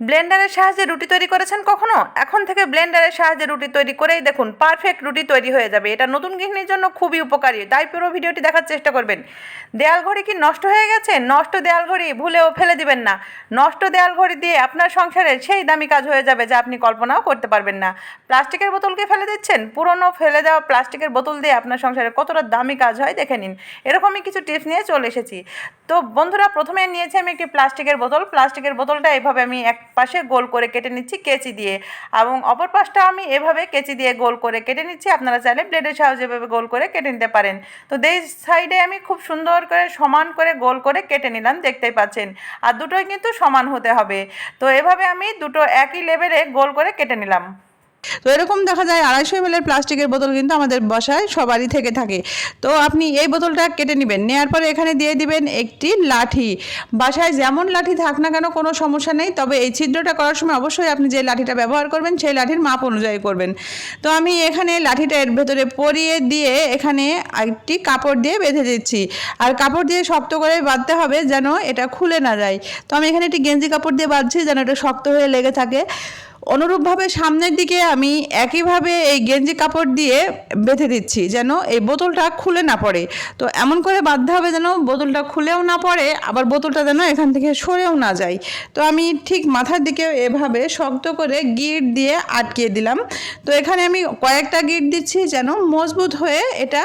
ব্লেন্ডারের সাহায্যে রুটি তৈরি করেছেন কখনো? এখন থেকে ব্লেন্ডারের সাহায্যে রুটি তৈরি করেই দেখুন, পারফেক্ট রুটি তৈরি হয়ে যাবে। এটা নতুন গৃহিণীর জন্য খুবই উপকারী। তাই পুরো ভিডিওটি দেখার চেষ্টা করবেন। দেয়াল ঘড়ি কি নষ্ট হয়ে গেছে? নষ্ট দেয়াল ঘড়ি ভুলেও ফেলে দিবেন না। নষ্ট দেয়াল ঘড়ি দিয়ে আপনার সংসারের সেই দামি কাজ হয়ে যাবে যা আপনি কল্পনাও করতে পারবেন না। প্লাস্টিকের বোতলকে ফেলে দিচ্ছেন? পুরনো ফেলে দেওয়া প্লাস্টিকের বোতল দিয়ে আপনার সংসারে কতটা দামি কাজ হয় দেখে নিন। এরকমই কিছু টিপস নিয়ে চলে এসেছি। তো বন্ধুরা, প্রথমে নিয়েছি আমি একটি প্লাস্টিকের বোতল। প্লাস্টিকের বোতলটা এভাবে আমি এক পাশে গোল করে কেটে নিচ্ছি, কেচি দিয়ে। এবং অপর পাশটা আমি এভাবে কেচি দিয়ে গোল করে কেটে নিচ্ছি। আপনারা চাইলে ব্লেডের সাহায্যে এভাবে গোল করে কেটে নিতে পারেন। তো দুই সাইডে আমি খুব সুন্দর করে সমান করে গোল করে কেটে নিলাম, দেখতেই পাচ্ছেন। আর দুটোই কিন্তু সমান হতে হবে। তো এভাবে আমি দুটো একই লেভেলে গোল করে কেটে নিলাম। তো এরকম দেখা যায় আড়াইশো এমএলের প্লাস্টিকের বোতল কিন্তু আমাদের বাসায় সবারই থেকে থাকে। তো আপনি এই বোতলটা কেটে নেবেন নেওয়ার পরে এখানে দিয়ে দিবেন একটি লাঠি। বাসায় যেমন লাঠি থাক না কেন কোনো সমস্যা নেই, তবে এই ছিদ্রটা করার সময় অবশ্যই আপনি যে লাঠিটা ব্যবহার করবেন সেই লাঠির মাপ অনুযায়ী করবেন। তো আমি এখানে লাঠিটা এর ভেতরে পরিয়ে দিয়ে এখানে একটি কাপড় দিয়ে বেঁধে দিচ্ছি। আর কাপড় দিয়ে শক্ত করে বাঁধতে হবে যেন এটা খুলে না যায়। তো আমি এখানে একটি গেঞ্জি কাপড় দিয়ে বাঁধছি যেন এটা শক্ত হয়ে লেগে থাকে। অনুরূপভাবে সামনের দিকে আমি একইভাবে এই গেঞ্জি কাপড় দিয়ে বেঁধে দিচ্ছি যেন এই বোতলটা খুলে না পড়ে। তো এমন করে বাঁধতে হবে যেন বোতলটা খুলেও না পড়ে, আবার বোতলটা যেন এখান থেকে সরেও না যায়। তো আমি ঠিক মাথার দিকে এভাবে শক্ত করে গিট দিয়ে আটকিয়ে দিলাম। তো এখানে আমি কয়েকটা গিট দিচ্ছি যেন মজবুত হয়ে এটা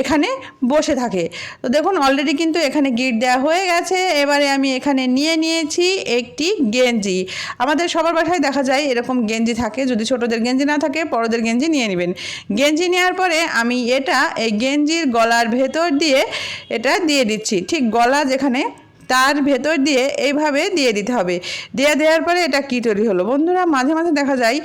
এখানে বসে থাকে। তো দেখুন অলরেডি কিন্তু এখানে গিট দেওয়া হয়ে গেছে। এবারে আমি এখানে নিয়ে নিয়েছি একটি গেঞ্জি। আমাদের সবার বাসায় দেখা যায় এরকম গেঞ্জি থাকে, যদি ছোটদের গেঞ্জি না থাকে, বড়দের গেঞ্জি নিয়ে নেবেন। গেঞ্জি নেওয়ার পরে আমি এটা এই গেঞ্জির গলার ভেতর দিয়ে এটা দিয়ে দিচ্ছি। ঠিক গলা যেখানে তার ভেতর দিয়ে এইভাবে দিয়ে দিতে হবে। দিয়ে দেওয়ার পরে এটা কী তৈরি হলো? বন্ধুরা, মাঝে মাঝে দেখা যায়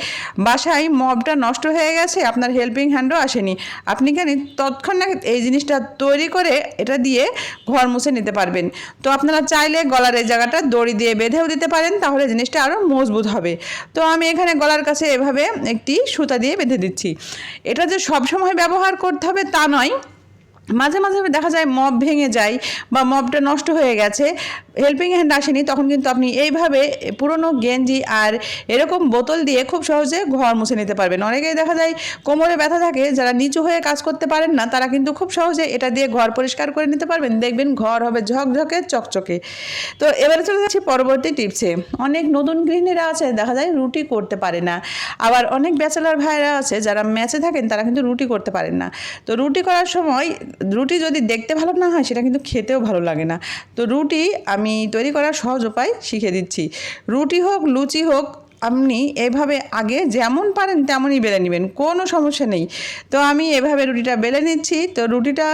বাসায় মবটা নষ্ট হয়ে গেছে, আপনার হেল্পিং হ্যান্ডও আসেনি। আপনি কেন তৎক্ষণাৎ এই জিনিসটা তৈরি করে এটা দিয়ে ঘর মুছে নিতে পারবেন। তো আপনারা চাইলে গলার এই জায়গাটা দড়ি দিয়ে বেঁধেও দিতে পারেন, তাহলে জিনিসটা আরও মজবুত হবে। তো আমি এখানে গলার কাছে এভাবে একটি সুতা দিয়ে বেঁধে দিচ্ছি। এটা যে সবসময় ব্যবহার করতে হবে তা নয় মাঝে মাঝে দেখা যায় মব ভেঙে যায় বা মবটা নষ্ট হয়ে গেছে। হেল্পিং হ্যান্ড আসেনি, তখন কিন্তু আপনি এইভাবে পুরনো গেঞ্জি আর এরকম বোতল দিয়ে খুব সহজে ঘর মুছে নিতে পারবেন। অনেকেই দেখা যায় কোমরে ব্যথা থাকে, যারা নিচু হয়ে কাজ করতে পারেন না, তারা কিন্তু খুব সহজে এটা দিয়ে ঘর পরিষ্কার করে নিতে পারবেন। দেখবেন ঘর হবে ঝকঝকে, চকচকে। তো এবারে চলে যাচ্ছি পরবর্তী টিপসে। অনেক নতুন গৃহিণীরা আছে, দেখা যায় রুটি করতে পারে না। আবার অনেক ব্যাচেলার ভাইরা আছে, যারা ম্যাচে থাকেন, তারা কিন্তু রুটি করতে পারেন না। তো রুটি করার সময়, রুটি যদি দেখতে ভালো না হয়, সেটা কিন্তু খেতেও ভালো লাগে না। তো রুটি আমি তৈরি করার সহজ উপায় শিখে দিচ্ছি। রুটি হোক, লুচি হোক, আপনি এভাবে আগে যেমন পারেন তেমনই বেলে নেবেন, কোনো সমস্যা নেই। তো আমি এভাবে রুটিটা বেলে নিচ্ছি। তো রুটিটা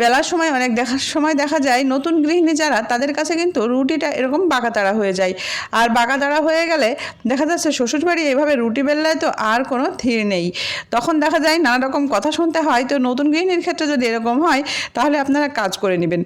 বেলার সময়, অনেক দেখার সময় দেখা যায়, নতুন গৃহিণী যারা, তাদের কাছে কিন্তু রুটিটা এরকম বাঁকাতাড়া হয়ে যায়। আর বাঁকাতাড়া হয়ে গেলে দেখা যাচ্ছে শ্বশুরবাড়ি এভাবে রুটি বেললায় তো আর কোনো থির নেই। তখন দেখা যায় নানা রকম কথা শুনতে হয়। তো নতুন গৃহিণীর ক্ষেত্রে যদি এরকম হয়, তাহলে আপনারা কাজ করে নেবেন।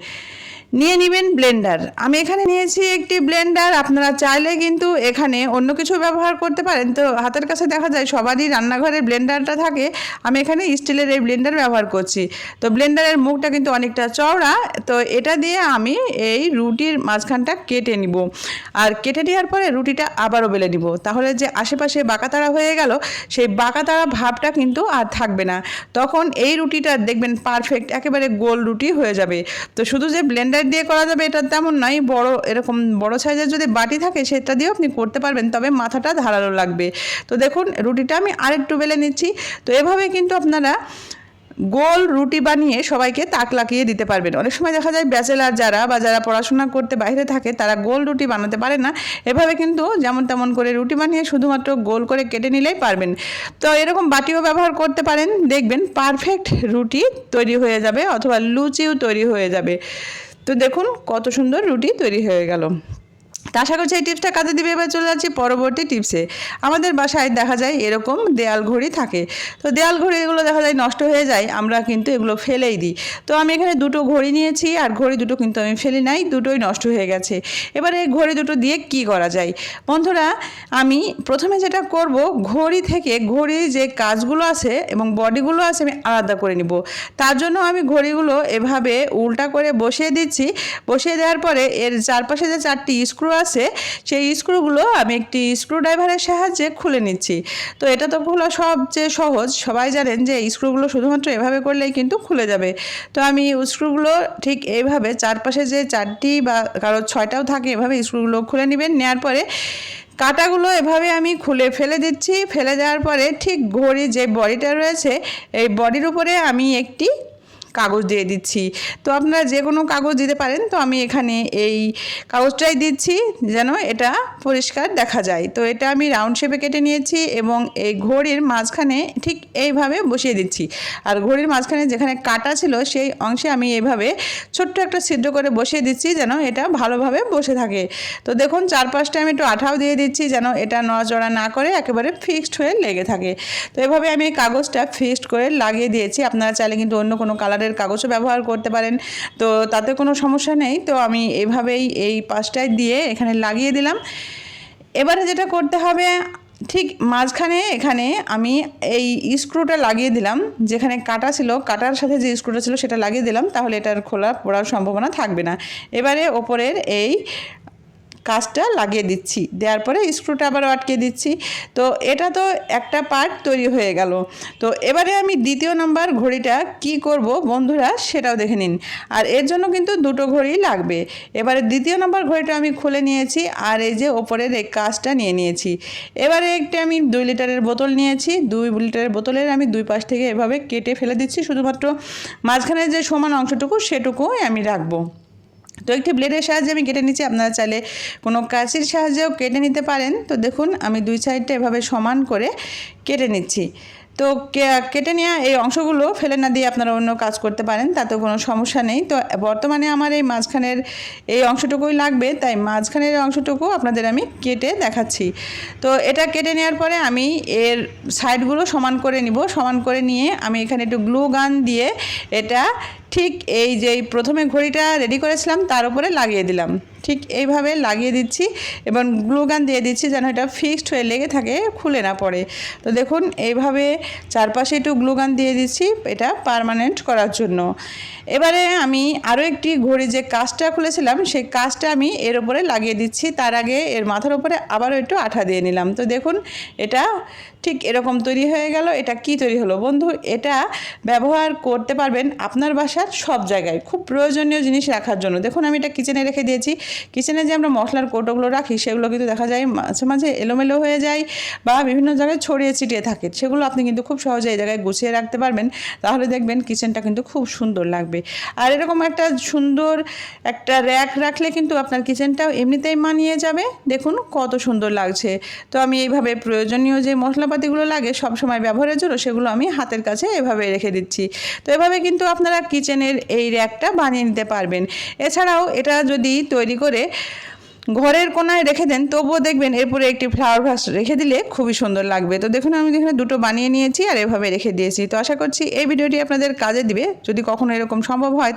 নিয়ে নেবেন ব্লেন্ডার। আমি এখানে নিয়েছি একটি ব্লেন্ডার, আপনারা চাইলে কিন্তু এখানে অন্য কিছু ব্যবহার করতে পারেন। তো হাতের কাছে দেখা যায় সবারই রান্নাঘরে ব্লেন্ডারটা থাকে। আমি এখানে স্টিলের এই ব্লেন্ডার ব্যবহার করছি। তো ব্লেন্ডারের মুখটা কিন্তু অনেকটা চওড়া। তো এটা দিয়ে আমি এই রুটির মাঝখানটা কেটে নিব। আর কেটে নেওয়ার পরে রুটিটা আবারও বেলে নিব। তাহলে যে আশেপাশে বাঁকাতাড়া হয়ে গেল, সেই বাঁকাতাড়া ভাবটা কিন্তু আর থাকবে না। তখন এই রুটিটা দেখবেন পারফেক্ট, একেবারে গোল রুটি হয়ে যাবে। তো শুধু যে ব্লেন্ডার দিয়ে করা যাবে, এটা তেমন নয়। বড়, এরকম বড় সাইজের যদি বাটি থাকে, সেটা দিয়েও আপনি করতে পারবেন, তবে মাথাটা ধারালো লাগবে। তো দেখুন, রুটিটা আমি আরেকটু বেলে নিচ্ছি। তো এভাবে কিন্তু আপনারা গোল রুটি বানিয়ে সবাইকে তাক লাগিয়ে দিতে পারবেন। অনেক সময় দেখা যায় ব্যাচেলার যারা বা যারা পড়াশোনা করতে বাইরে থাকে, তারা গোল রুটি বানাতে পারে না। এভাবে কিন্তু যেমন তেমন করে রুটি বানিয়ে শুধুমাত্র গোল করে কেটে নিলেই পারবেন। তো এরকম বাটিও ব্যবহার করতে পারেন। দেখবেন পারফেক্ট রুটি তৈরি হয়ে যাবে, অথবা লুচিও তৈরি হয়ে যাবে। তো দেখুন কত সুন্দর রুটি তৈরি হয়ে গেল। তা আশা করছি এই টিপসটা কাজে দিবে, এবার চলে যাচ্ছি পরবর্তী টিপসে। আমাদের বাসায় দেখা যায় এরকম দেয়াল ঘড়ি থাকে। তো দেয়াল ঘড়ি এগুলো দেখা যায় নষ্ট হয়ে যায়, আমরা কিন্তু এগুলো ফেলেই দিই। তো আমি এখানে দুটো ঘড়ি নিয়েছি, আর ঘড়ি দুটো কিন্তু আমি ফেলি নাই, দুটোই নষ্ট হয়ে গেছে। এবারে এই ঘড়ি দুটো দিয়ে কি করা যায়? বন্ধুরা, আমি প্রথমে যেটা করব, ঘড়ি থেকে ঘড়ির যে কাজগুলো আছে এবং বডিগুলো আছে আমি আলাদা করে নিব। তার জন্য আমি ঘড়িগুলো এভাবে উল্টা করে বসিয়ে দিচ্ছি। বসিয়ে দেওয়ার পরে এর চারপাশে যে চারটি স্ক্রু আছে, সেই স্ক্রুগুলো আমি একটি স্ক্রুড্রাইভারের সাহায্যে খুলে নিচ্ছি। তো এটা তো খোলা সবচেয়ে সহজ। সবাই জানেন যে স্ক্রুগুলো শুধুমাত্র এভাবে করলেই কিন্তু খুলে যাবে। তো আমি স্ক্রুগুলো ঠিক এইভাবে চারপাশে যে চারটি বা কারও ছয়টাও থাকে, এভাবে স্ক্রুগুলো খুলে নেবেন। নেওয়ার পরে কাটাগুলো এভাবে আমি খুলে ফেলে দিচ্ছি। ফেলে দেওয়ার পরে ঠিক ঘড়ি যে বডিটা রয়েছে, এই বডির উপরে আমি একটি কাগজ দিয়ে দিচ্ছি। তো আপনারা যে কোনো কাগজ দিতে পারেন, তো আমি এখানে এই কাগজটাই দিচ্ছি যেন এটা পরিষ্কার দেখা যায়। তো এটা আমি রাউন্ড শেপে কেটে নিয়েছি এবং এই ঘড়ির মাঝখানে ঠিক এইভাবে বসিয়ে দিচ্ছি। আর ঘড়ির মাঝখানে যেখানে কাটা ছিল, সেই অংশে আমি এইভাবে ছোট্ট একটা ছিদ্র করে বসিয়ে দিচ্ছি যেন এটা ভালোভাবে বসে থাকে। তো দেখুন, চারপাশটা আমি একটু আঠাও দিয়ে দিচ্ছি যেন এটা নড়াচড়া না করে একেবারে ফিক্সড হয়ে লেগে থাকে। তো এভাবে আমি কাগজটা ফিক্সড করে লাগিয়ে দিয়েছি। আপনারা চাইলে কিন্তু অন্য কোনো কালারের কাগজও ব্যবহার করতে পারেন। তো তাতে কোনো সমস্যা নেই। তো আমি এভাবেই এই পাশটায় দিয়ে এখানে লাগিয়ে দিলাম। এবারে যেটা করতে হবে, ঠিক মাঝখানে এখানে আমি এই স্ক্রুটা লাগিয়ে দিলাম। যেখানে কাটা ছিল, কাটার সাথে যে স্ক্রুটা ছিল সেটা লাগিয়ে দিলাম। তাহলে এটার খোলা পড়ার সম্ভাবনা থাকবে না। এবারে ওপরের এই কাজটা লাগিয়ে দিচ্ছি। দেওয়ার পরে স্ক্রুটা আবার আটকে দিচ্ছি। তো এটা তো একটা পার্ট তৈরি হয়ে গেল। তো এবারে আমি দ্বিতীয় নাম্বার ঘড়িটা কি করব বন্ধুরা সেটাও দেখে নিন। আর এর জন্য কিন্তু দুটো ঘড়ি লাগবে। এবারে দ্বিতীয় নাম্বার ঘড়িটা আমি খুলে নিয়েছি আর এই যে ওপরের এই কাজটা নিয়ে নিয়েছি। এবারে একটা আমি দুই লিটারের বোতল নিয়েছি। দুই লিটারের বোতলের আমি দুই পাশ থেকে এভাবে কেটে ফেলে দিচ্ছি। শুধুমাত্র মাঝখানে যে সমান অংশটুকু সেটুকুই আমি রাখব। তো একটি ব্লেডের সাহায্যে আমি কেটে নিচ্ছি। আপনারা চাইলে কোনো কাঁচির সাহায্যেও কেটে নিতে পারেন। তো দেখুন, আমি দুই সাইডটা এভাবে সমান করে কেটে নিচ্ছি। তো কেটে নেওয়া এই অংশগুলো ফেলে না দিয়ে আপনারা অন্য কাজ করতে পারেন তাতেও কোনো সমস্যা নেই। তো বর্তমানে আমার এই মাঝখানের এই অংশটুকুই লাগবে, তাই মাঝখানের অংশটুকু আপনাদের আমি কেটে দেখাচ্ছি। তো এটা কেটে নেওয়ার পরে আমি এর সাইডগুলো সমান করে নিব। সমান করে নিয়ে আমি এখানে একটু গ্লু গান দিয়ে এটা ঠিক এই যে প্রথমে ঘড়িটা রেডি করেছিলাম তার উপরে লাগিয়ে দিলাম। ঠিক এইভাবে লাগিয়ে দিচ্ছি এবং গ্লুগান দিয়ে দিচ্ছি যেন এটা ফিক্সড হয়ে লেগে থাকে, খুলে না পড়ে। তো দেখুন, এইভাবে চারপাশে একটু গ্লুগান দিয়ে দিচ্ছি এটা পার্মানেন্ট করার জন্য। এবারে আমি আরও একটি ঘড়ি যে কাজটা খুলেছিলাম, সেই কাজটা আমি এর উপরে লাগিয়ে দিচ্ছি। তার আগে এর মাথার উপরে আবারও একটু আঠা দিয়ে নিলাম। তো দেখুন, এটা ঠিক এরকম তৈরি হয়ে গেল। এটা কি তৈরি হলো? বন্ধু, এটা ব্যবহার করতে পারবেন আপনার বাসার সব জায়গায়। খুব প্রয়োজনীয় জিনিস রাখার জন্য। দেখুন, আমি এটা কিচেনে রেখে দিয়েছি। কিচেনে যে আমরা মশলার কৌটোগুলো রাখি, সেগুলো কিন্তু দেখা যায় মাঝে মাঝে এলোমেলো হয়ে যায় বা বিভিন্ন জায়গায় ছড়িয়ে ছিটিয়ে থাকে। সেগুলো আপনি কিন্তু খুব সহজে এই জায়গায় গুছিয়ে রাখতে পারবেন। তাহলে দেখবেন কিচেনটা কিন্তু খুব সুন্দর লাগবে। আর এরকম একটা সুন্দর একটা র্যাক রাখলে কিন্তু আপনার কিচেনটাও এমনিতেই মানিয়ে যাবে। দেখুন কত সুন্দর লাগছে। তো আমি এইভাবে প্রয়োজনীয় যে মশলাপাতিগুলো লাগে, সব সময় ব্যবহারের জন্য সেগুলো আমি হাতের কাছে এভাবে রেখে দিচ্ছি। তো এভাবে কিন্তু আপনারা কিচেনের এই র্যাকটা বানিয়ে নিতে পারবেন। এছাড়াও এটা যদি তৈরি করে ঘরের কোনায় রেখে দেন, তবুও দেখবেন এরপরে একটি ফ্লাওয়ার ভাস রেখে দিলে খুবই সুন্দর লাগবে। তো দেখুন, আমি এখানে দুটো বানিয়ে নিয়েছি আর এভাবে রেখে দিয়েছি। তো আশা করছি এই ভিডিওটি আপনাদের কাজে দিবে। যদি কখনো এরকম সম্ভব হয়